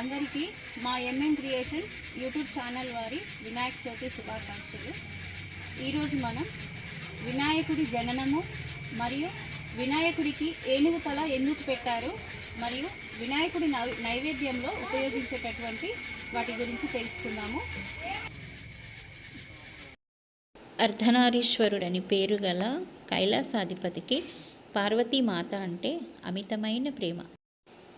అందరికీ మా MM creations YouTube channel వారి వినాయక చవితి శుభాకాంక్షలు. ఈరోజు మనం వినాయకుడి జననము మరియు వినాయకుడికి ఏనుగు తల ఎందుకు పెట్టారు మరియు వినాయకుడి నై- నైవేద్యంలో ఉపయోగించేటటువంటి వాటి గురించి తెలుసుకుందాము. అర్ధనారీశ్వరుడని పేరు గల కైలాసాధిపతికి పార్వతీమాత అంటే అమితమైన ప్రేమ.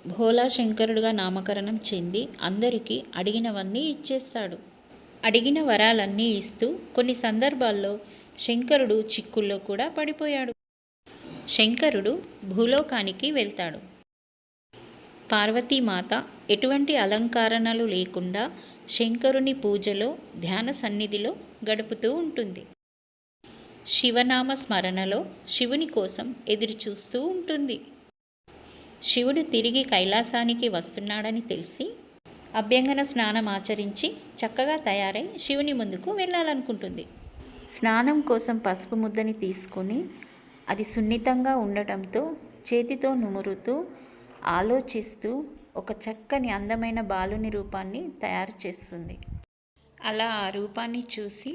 భోలా శంకరుడుగా నామకరణం చెంది అందరికీ అడిగినవన్నీ ఇచ్చేస్తాడు. అడిగిన వరాలన్నీ ఇస్తూ కొన్ని సందర్భాల్లో శంకరుడు చిక్కుల్లో కూడా పడిపోయాడు. శంకరుడు భూలోకానికి వెళ్తాడు. పార్వతీమాత ఎటువంటి అలంకరణలు లేకుండా శంకరుని పూజలో ధ్యాన సన్నిధిలో గడుపుతూ ఉంటుంది. శివనామ స్మరణలో శివుని కోసం ఎదురుచూస్తూ ఉంటుంది. శివుడు తిరిగి కైలాసానికి వస్తున్నాడని తెలిసి అభ్యంగన స్నానం ఆచరించి చక్కగా తయారై శివుని ముందుకు వెళ్ళాలనుకుంటుంది. స్నానం కోసం పసుపు ముద్దని తీసుకొని అది సున్నితంగా ఉండటంతో చేతితో నుమురుతూ ఆలోచిస్తూ ఒక చక్కని అందమైన బాలుని రూపాన్ని తయారు చేస్తుంది. అలా ఆ రూపాన్ని చూసి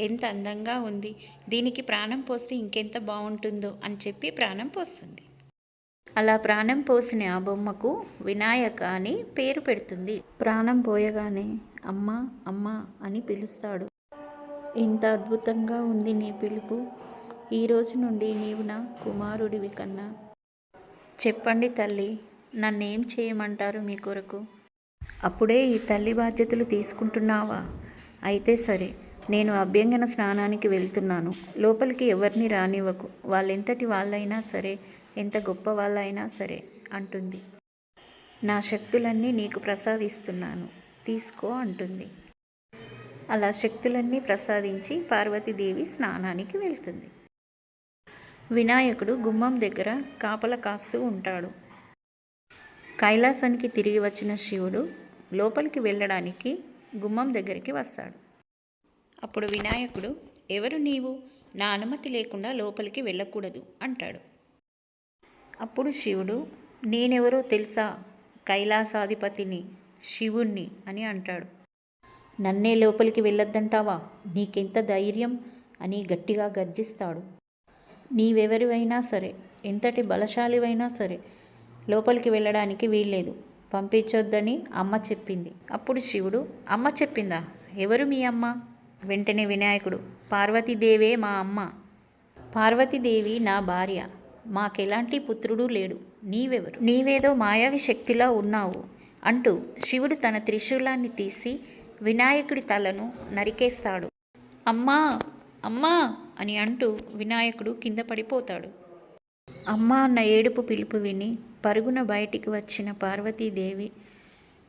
ఎంత అందంగా ఉంది దీనికి ప్రాణం పోస్తే ఇంకెంత బాగుంటుందో అని చెప్పి ప్రాణం పోస్తుంది. అలా ప్రాణం పోసిన ఆ బొమ్మకు వినాయక అని పేరు పెడుతుంది. ప్రాణం పోయగానే అమ్మ అమ్మ అని పిలుస్తాడు. ఇంత అద్భుతంగా ఉంది నీ పిలుపు. ఈ రోజు నుండి నీవు నా కుమారుడివి కన్నా. చెప్పండి తల్లి నన్నేం చేయమంటారు మీ కొరకు? అప్పుడే ఈ తల్లి బాధ్యతలు తీసుకుంటున్నావా? అయితే సరే నేను అభ్యంగన స్నానానికి వెళ్తున్నాను. లోపలికి ఎవరిని రానివ్వకు. వాళ్ళెంతటి వాళ్ళైనా సరే ఎంత గొప్ప వాళ్ళైనా సరే అంటుంది. నా శక్తులన్నీ నీకు ప్రసాదిస్తున్నాను. తీసుకో అంటుంది. అలా శక్తులన్నీ ప్రసాదించి పార్వతీదేవి స్నానానికి వెళ్తుంది. వినాయకుడు గుమ్మం దగ్గర కాపల కాస్తూ ఉంటాడు. కైలాసానికి తిరిగి వచ్చిన శివుడు లోపలికి వెళ్ళడానికి గుమ్మం దగ్గరికి వస్తాడు. అప్పుడు వినాయకుడు ఎవరు నీవు? నా అనుమతి లేకుండా లోపలికి వెళ్ళకూడదు అంటాడు. అప్పుడు శివుడు నేనెవరో తెలుసా? కైలాసాధిపతిని శివుణ్ణి అని అంటాడు. నన్నే లోపలికి వెళ్ళొద్దంటావా? నీకెంత ధైర్యం? అని గట్టిగా గర్జిస్తాడు. నీవెవరివైనా సరే ఎంతటి బలశాలివైనా సరే లోపలికి వెళ్ళడానికి వీల్లేదు. పంపించొద్దని అమ్మ చెప్పింది. అప్పుడు శివుడు అమ్మ చెప్పిందా? ఎవరు మీ అమ్మ? వెంటనే వినాయకుడు. పార్వతీదేవే మా అమ్మ. పార్వతీదేవి నా భార్య. మాకెలాంటి పుత్రుడు లేడు. నీవెవరు? నీవేదో మాయావి శక్తిలా ఉన్నావు అంటూ శివుడు తన త్రిశూలాన్ని తీసి వినాయకుడి తలను నరికేస్తాడు. అమ్మా! అమ్మా! అని అంటూ వినాయకుడు కింద పడిపోతాడు. అమ్మ అన్న ఏడుపు పిలుపు విని పరుగున బయటికి వచ్చిన పార్వతీదేవి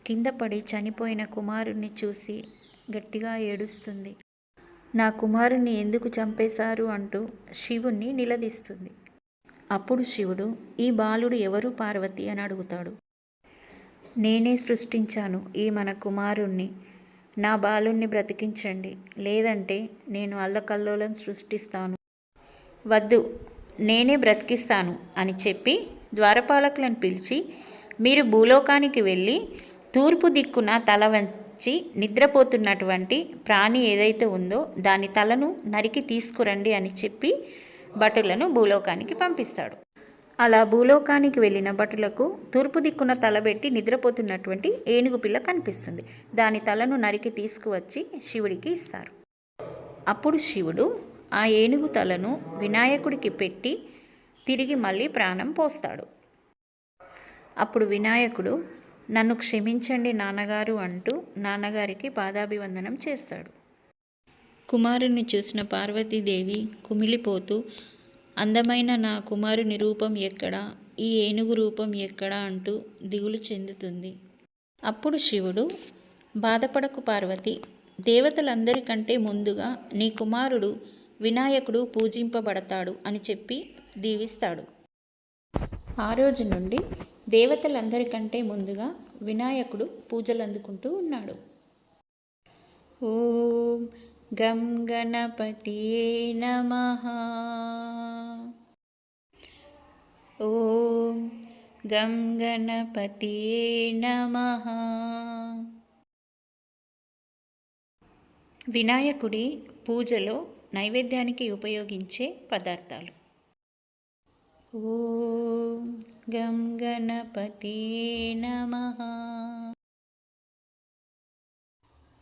కింద పడి చనిపోయిన కుమారుణ్ణి చూసి గట్టిగా ఏడుస్తుంది. నా కుమారుణ్ణి ఎందుకు చంపేశారు అంటూ శివుణ్ణి నిలదీస్తుంది. అప్పుడు శివుడు ఈ బాలుడు ఎవరు పార్వతి అని అడుగుతాడు. నేనే సృష్టించాను ఈ మన కుమారుణ్ణి. నా బాలుణ్ణి బ్రతికించండి. లేదంటే నేను అల్లకల్లోలం సృష్టిస్తాను. వద్దు నేనే బ్రతికిస్తాను అని చెప్పి ద్వారపాలకులను పిలిచి మీరు భూలోకానికి వెళ్ళి తూర్పు దిక్కున తల వంచి నిద్రపోతున్నటువంటి ప్రాణి ఏదైతే ఉందో దాని తలను నరికి తీసుకురండి అని చెప్పి భటులను భూలోకానికి పంపిస్తాడు. అలా భూలోకానికి వెళ్ళిన భటులకు తూర్పు దిక్కున తలబెట్టి నిద్రపోతున్నటువంటి ఏనుగు పిల్ల కనిపిస్తుంది. దాని తలను నరికి తీసుకువచ్చి శివుడికి ఇస్తారు. అప్పుడు శివుడు ఆ ఏనుగు తలను వినాయకుడికి పెట్టి తిరిగి మళ్ళీ ప్రాణం పోస్తాడు. అప్పుడు వినాయకుడు నన్ను క్షమించండి నాన్నగారు అంటూ నాన్నగారికి పాదాభివందనం చేస్తాడు. కుమారుణ్ణి చూసిన పార్వతీదేవి కుమిలిపోతూ అందమైన నా కుమారుని రూపం ఎక్కడా? ఈ ఏనుగు రూపం ఎక్కడా? అంటూ దిగులు చెందుతుంది. అప్పుడు శివుడు బాధపడకు పార్వతి దేవతలందరికంటే ముందుగా నీ కుమారుడు వినాయకుడు పూజింపబడతాడు అని చెప్పి దీవిస్తాడు. ఆ రోజు నుండి దేవతలందరికంటే ముందుగా వినాయకుడు పూజలు అందుకుంటూ ఉన్నాడు. ఓం గం గణపతియే నమ. ఓం గం గణపతియే నమః. వినాయకుడి పూజలో నైవేద్యానికి ఉపయోగించే పదార్థాలు. ఓం గం గణపతి నమః.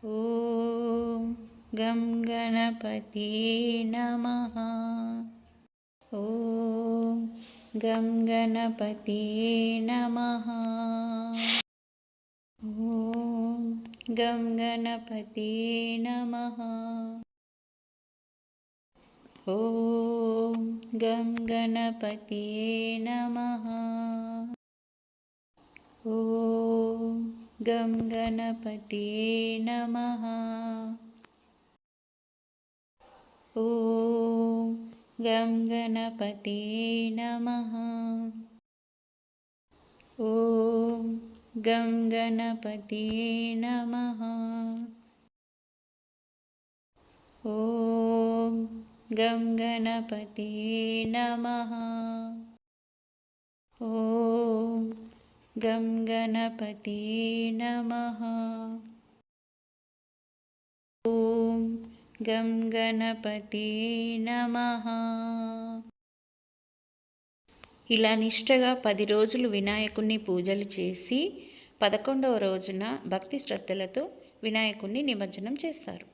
ఓం గం గణపతి నమః. ఓం गणपति नमः। ॐ गणपते नमः। ॐ गणपते नमः। ॐ गणपते नमः। ॐ गङ्गणपते नमः। ॐ गङ्गणपते नमः। ॐ गङ्गणपते नमः। ॐ गङ्गणपते नमः। ॐ గం గణపతియే నమ. ఇలా నిష్టగా పది రోజులు వినాయకుణ్ణి పూజలు చేసి పదకొండవ రోజున భక్తి శ్రద్ధలతో వినాయకుణ్ణి నిమజ్జనం చేస్తారు.